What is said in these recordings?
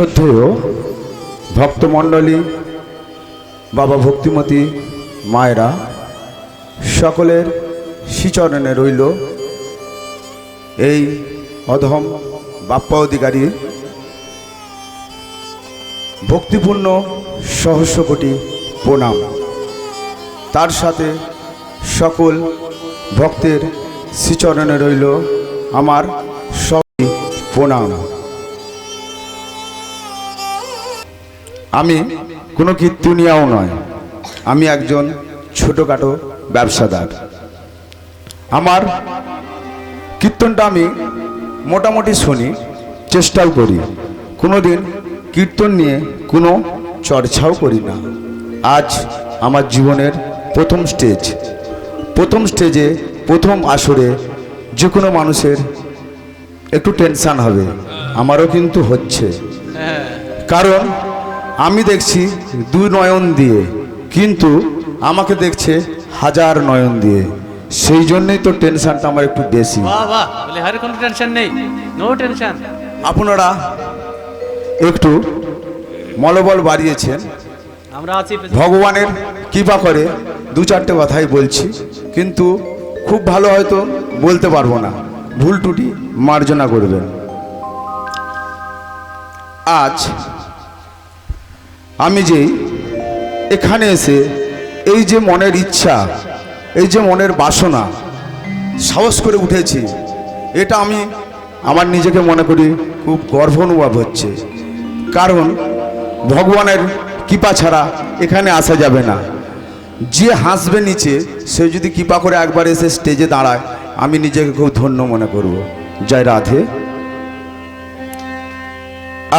শ্রদ্ধেয় ভক্তমণ্ডলী, বাবা ভক্তিমতী মায়েরা সকলের শ্রীচরণে রইল। এই অধম বাপ্পা অধিকারী ভক্তিপূর্ণ সহস্র কোটি প্রণাম। তার সাথে সকল ভক্তের শ্রীচরণে রইল আমার সব প্রণাম। আমি কোনো কীর্তনিয়াও নয়। আমি একজন ছোটোখাটো ব্যবসাদার। আমার কীর্তনটা আমি মোটামুটি শুনি চেষ্টাও করি। কোনো দিন কীর্তন নিয়ে কোনো চর্চাও করি না। আজ আমার জীবনের প্রথম স্টেজ প্রথম স্টেজে প্রথম আসরে যে কোনো মানুষের একটু টেনশান হবে। আমারও কিন্তু হচ্ছে। কারণ আমি দেখছি দুই নয়ন দিয়ে কিন্তু আমাকে দেখছে হাজার নয়ন দিয়ে। সেই জন্যই তো টেনশনটা আমার একটু বেশি। কোনো টেনশন নেই। নো টেনশন আপনারা একটু মনোবল বাড়িয়েছেন। আমরা আছি ভগবানের কৃপা করে দু চারটে কথাই বলছি কিন্তু খুব ভালো হয়তো বলতে পারব না। ভুল টুটি মার্জনা করবেন। আজ আমি যে এখানে এসে এই যে মনের ইচ্ছা, এই যে মনের বাসনা, সাহস করে উঠেছি, এটা আমি আমার নিজেকে মনে করি খুব গর্ব অনুভব হচ্ছে। কারণ ভগবানের কৃপা ছাড়া এখানে আসা যাবে না। যে হাসবে নিচে, সে যদি কৃপা করে একবার এসে স্টেজে দাঁড়ায়, আমি নিজেকে খুব ধন্য মনে করব। জয় রাধে।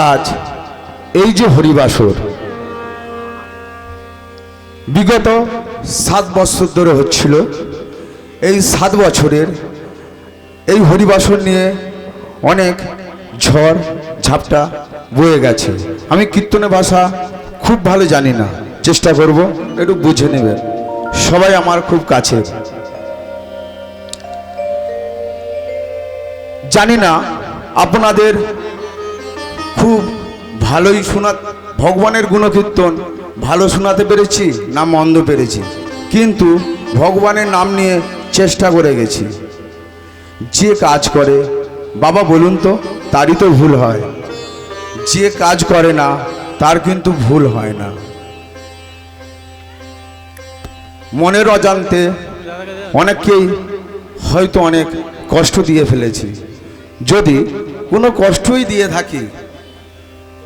আজ এই যে হরিবাসর বিগত সাত বছর ধরে হচ্ছিল। এই সাত বছরের এই হরিবাসন নিয়ে অনেক ঝড়, ঝাপটা বয়ে গেছে। আমি কীর্তনের ভাষা খুব ভালো জানি না। চেষ্টা করব, একটু বুঝে নেবেন। সবাই আমার খুব কাছে জানি না আপনাদের খুব ভালোই শোনা ভগবানের গুণকীর্তন ভালো শোনাতে পেরেছি, না মন্দ পেরেছি। কিন্তু ভগবানের নাম নিয়ে চেষ্টা করে গেছি। যে কাজ করে, বাবা বলুন তো, তারই তো ভুল হয়। যে কাজ করে না, তার কিন্তু ভুল হয় না। মনের অজান্তে অনেককেই হয়তো অনেক কষ্ট দিয়ে ফেলেছি। যদি কোনো কষ্টই দিয়ে থাকি,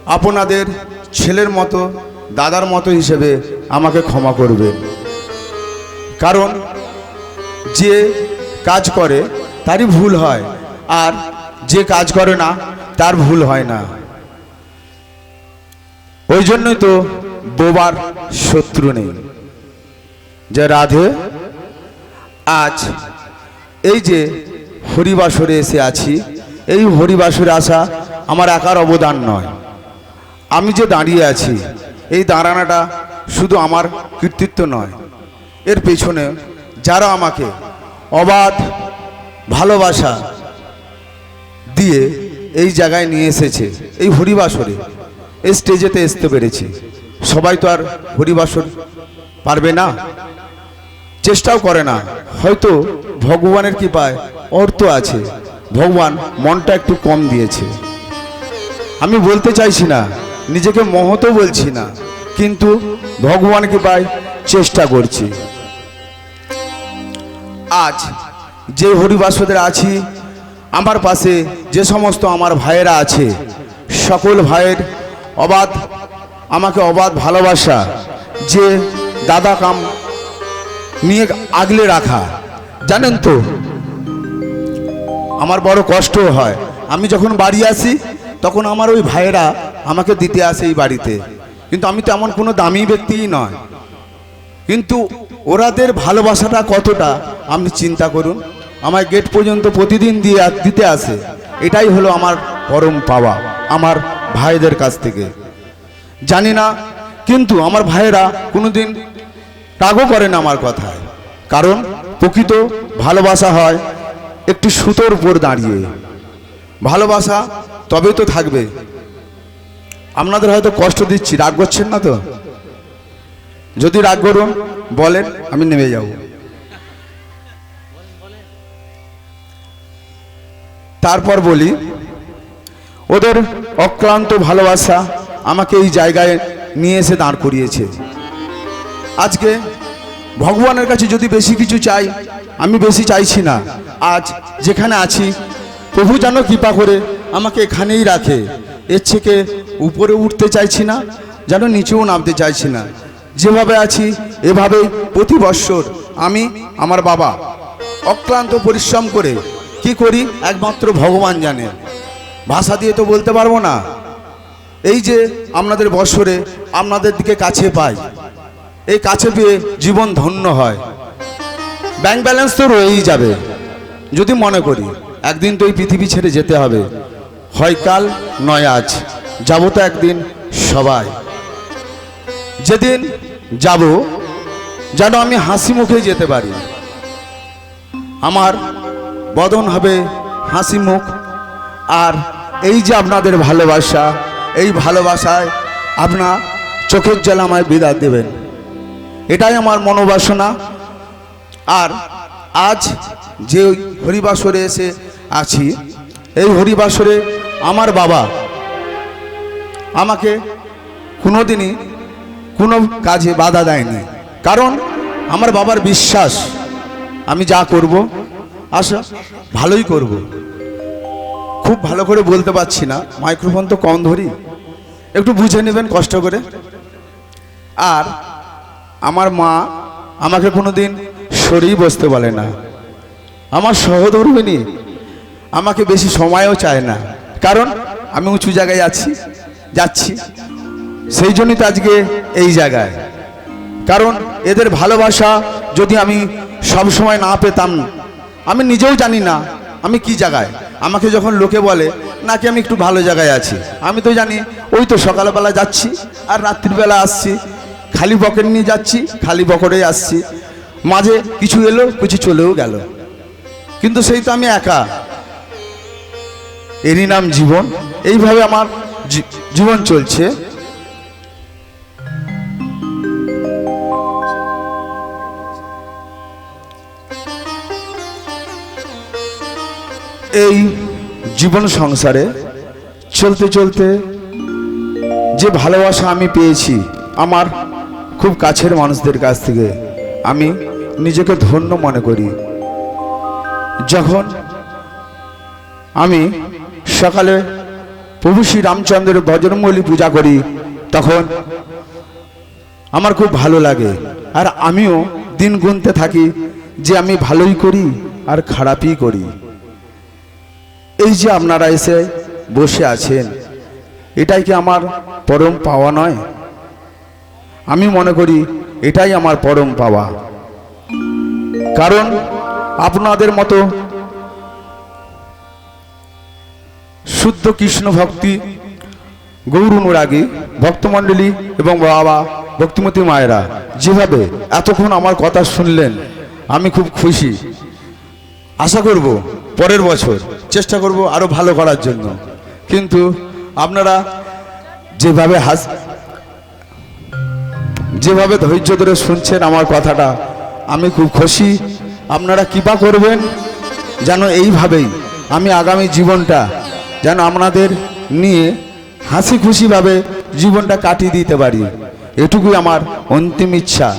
আপনাদের ছেলের মতো দাদার মতো হিসেবে আমাকে ক্ষমা করবে। কারণ যে কাজ করে তারই ভুল হয়, আর যে কাজ করে না, তার ভুল হয় না। ওই জন্যই তো বোবার শত্রু নেই। যে রাধে, আজ এই যে হরিবাসরে এসে আছি, এই হরিবাসরে আসা আমার একার অবদান নয়। আমি যে দাঁড়িয়ে আছি এই দাঁড়ানাটা শুধু আমার কৃতিত্ব নয়, এর পেছনে যারা আমাকে অবাধ ভালোবাসা দিয়ে এই জায়গায় নিয়ে এসেছে, এই হরিবাসরে, এই স্টেজেতে আসতে পেরেছি, সবাই তো আর হরিবাসর পারবে না। চেষ্টাও করে না, হয়তো ভগবানের কৃপায় অর্থ আছে, ভগবান মনটা একটু কম দিয়েছে। আমি বলতে চাইছি না নিজেকে মহত বলছি না, কিন্তু ভগবানকে পাই চেষ্টা করছি। আজ যে হরিবাসদের আছি, আমার পাশে যে সমস্ত আমার ভাইয়েরা আছে, সকল ভাইয়ের অবাধ, আমাকে অবাধ ভালোবাসা যে দাদা কাম নিয়ে আগলে রাখা। জানেন তো, আমার বড় কষ্ট হয়। আমি যখন বাড়ি আসি, তখন আমার ওই ভাইয়েরা আমাকে দিতে আসে এই বাড়িতে। কিন্তু আমি তো এমন কোনো দামি ব্যক্তিই নয়। কিন্তু ওরাদের ভালোবাসাটা কতটা, আপনি চিন্তা করুন। আমার গেট পর্যন্ত প্রতিদিন দিয়ে দিতে আসে। এটাই হলো আমার পরম পাওয়া, আমার ভাইদের কাছ থেকে। জানি না, কিন্তু আমার ভাইয়েরা কোনোদিন রাগও করে না আমার কথায়। কারণ প্রকৃত ভালোবাসা হয় একটি সুতোর উপর দাঁড়িয়ে। ভালোবাসা তবে তো থাকবে। আপনাদের হয়তো কষ্ট দিচ্ছি, রাগ করছেন না তো? যদি রাগ করুন, বলেন, আমি নেমে যাব। তারপর বলি, ওদের অক্লান্ত ভালোবাসা আমাকে এই জায়গায় নিয়ে এসে দাঁড় করিয়েছে। আজকে ভগবানের কাছে যদি বেশি কিছু চাই, আমি বেশি চাইছি না। আজ যেখানে আছি, প্রভু যেন কৃপা করে আমাকে এখানেই রাখে। এর থেকে উপরে উঠতে চাইছি না, যেন নিচেও নামতে চাইছি না। যেভাবে আছি এভাবেই প্রতি বৎসর আমি আমার বাবা অক্লান্ত পরিশ্রম করে কি করি, একমাত্র ভগবান জানে। ভাষা দিয়ে তো বলতে পারব না। এই যে আপনাদের বৎসরে আপনাদের দিকে কাছে পাই, এই কাছে পেয়ে জীবন ধন্য হয়। ব্যাংক ব্যালেন্স তো রয়েই যাবে, যদি মনে করি। একদিন তো এই পৃথিবী ছেড়ে যেতে হবে। হয় কাল, নয় আজ। যাব তো একদিন সবাই। যেদিন যাব, যেন আমি হাসি মুখে যেতে পারি। আমার বদন হবে হাসি মুখ। আর এই যে আপনাদের ভালোবাসা, এই ভালোবাসায় আপনার চোখের জল আমায় বিদায় দেবেন। এটাই আমার মনোবাসনা। আর আজ যে হরিবাসরে এসে আছি, এই হরিবাসরে আমার বাবা আমাকে কোনোদিনই কোনো কাজে বাধা দেয়নি। কারণ আমার বাবার বিশ্বাস, আমি যা করব, আশা ভালোই করব। খুব ভালো করে বলতে পারছি না, মাইক্রোফোন তো কম ধরি। একটু বুঝে নেবেন কষ্ট করে। আর আমার মা আমাকে কোনোদিন সরেই বসতে বলে না। আমার সহধর্মিনী আমাকে বেশি সময়ও চায় না। কারণ আমি উঁচু জায়গায় আছি, যাচ্ছি। সেই জন্যই তো আজকে এই জায়গায়। কারণ এদের ভালোবাসা যদি আমি সব সময় না পেতাম আমি নিজেও জানি না আমি কি জায়গায়। আমাকে যখন লোকে বলে, নাকি আমি একটু ভালো জায়গায় আছি? আমি তো জানি, ওই তো সকালবেলা যাচ্ছি আর রাত্রিবেলা আসছি। খালি পকেট নিয়ে যাচ্ছি, খালি পকেটে আসছি। মাঝে কিছু এলো, কিছু চলেও গেল। কিন্তু সেই তো আমি একা। এরই নাম জীবন। এইভাবে আমার জীবন চলছে। এই জীবন সংসারে চলতে চলতে যে ভালোবাসা আমি পেয়েছি, আমার খুব কাছের মানুষদের কাছ থেকে আমি নিজেকে ধন্য মনে করি। যখন আমি সকালে প্রভু শ্রী রামচন্দ্রের বজরঙ্গলি পূজা করি, তখন আমার খুব ভালো লাগে। আর আমিও দিন গুনতে থাকি যে আমি ভালোই করি আর খারাপই করি। এই যে আপনারা এসে বসে আছেন, এটাই কি আমার পরম পাওয়া নয়? আমি মনে করি এটাই আমার পরম পাওয়া। কারণ আপনাদের মতো শুদ্ধ কৃষ্ণ ভক্তি, গৌর অনুরাগী, ভক্তমণ্ডলী এবং বাবা, ভক্তিমতী মায়েরা, যেভাবে এতক্ষণ আমার কথা শুনলেন, আমি খুব খুশি। আশা করব পরের বছর চেষ্টা করব আরও ভালো করার জন্য। কিন্তু আপনারা যেভাবে হাস, যেভাবে ধৈর্য ধরে শুনছেন আমার কথাটা, আমি খুব খুশি। আপনারা কৃপা করবেন যেন এইভাবেই আমি আগামী জীবনটা যেন আপনাদের নিয়ে হাসি খুশিভাবে জীবনটা কাটিয়ে দিতে পারি। এটুকুই আমার অন্তিম ইচ্ছা।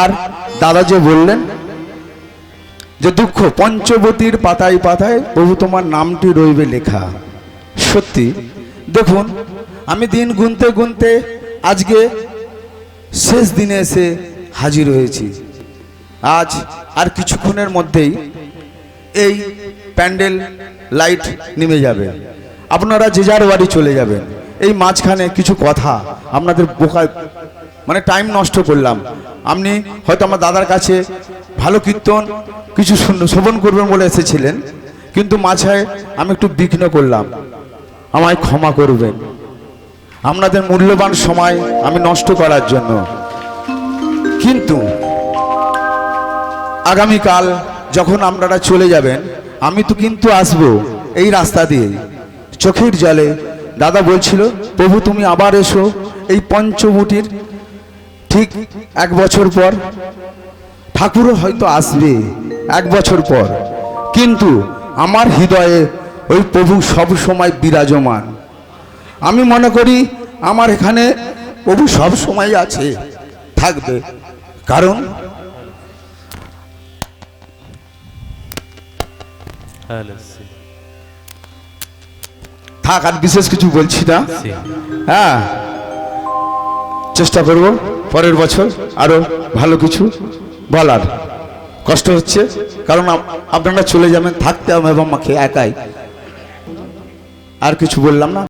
আর দাদা যে বললেন যে দুঃখ, পঞ্চবতীর পাতায় পাতায় প্রভু তোমার নামটি রইবে লেখা। সত্যি, দেখুন, আমি দিন গুনতে গুনতে আজকে শেষ দিনে এসে হাজির হয়েছি। আজ আর কিছুক্ষণের মধ্যেই এই প্যান্ডেল লাইট নেমে যাবে। আপনারা যে যার বাড়ি চলে যাবেন। এই মাঝখানে কিছু কথা আপনাদের বোকা মানে টাইম নষ্ট করলাম। আপনি হয়তো আমার দাদার কাছে ভালো কীর্তন, কিছু শ্রবণ করবেন বলে এসেছিলেন, কিন্তু মাঝে আমি একটু বিঘ্ন করলাম। আমায় ক্ষমা করবেন। আপনাদের মূল্যবান সময় আমি নষ্ট করার জন্য। কিন্তু আগামীকাল যখন আপনারা চলে যাবেন, আমি তো কিন্তু আসব এই রাস্তা দিয়ে চোখের জলে। দাদা বলছিল, প্রভু, তুমি আবার এসো। এই পঞ্চমুটির ঠিক এক বছর পর ঠাকুরও হয়তো আসবে এক বছর পর। কিন্তু আমার হৃদয়ে ওই প্রভু সব সময় বিরাজমান। আমি মনে করি আমার এখানে প্রভু সব সময় আছে, থাকবে। কারণ হ্যালো থাক আর বিশেষ কিছু বলছি না। হ্যাঁ চেষ্টা করব। পরের বছর আরও ভালো কিছু বলার। কষ্ট হচ্ছে কারণ আপনারা চলে যাবেন থাকতে হবে আমাকে একাই। আর কিছু বললাম না।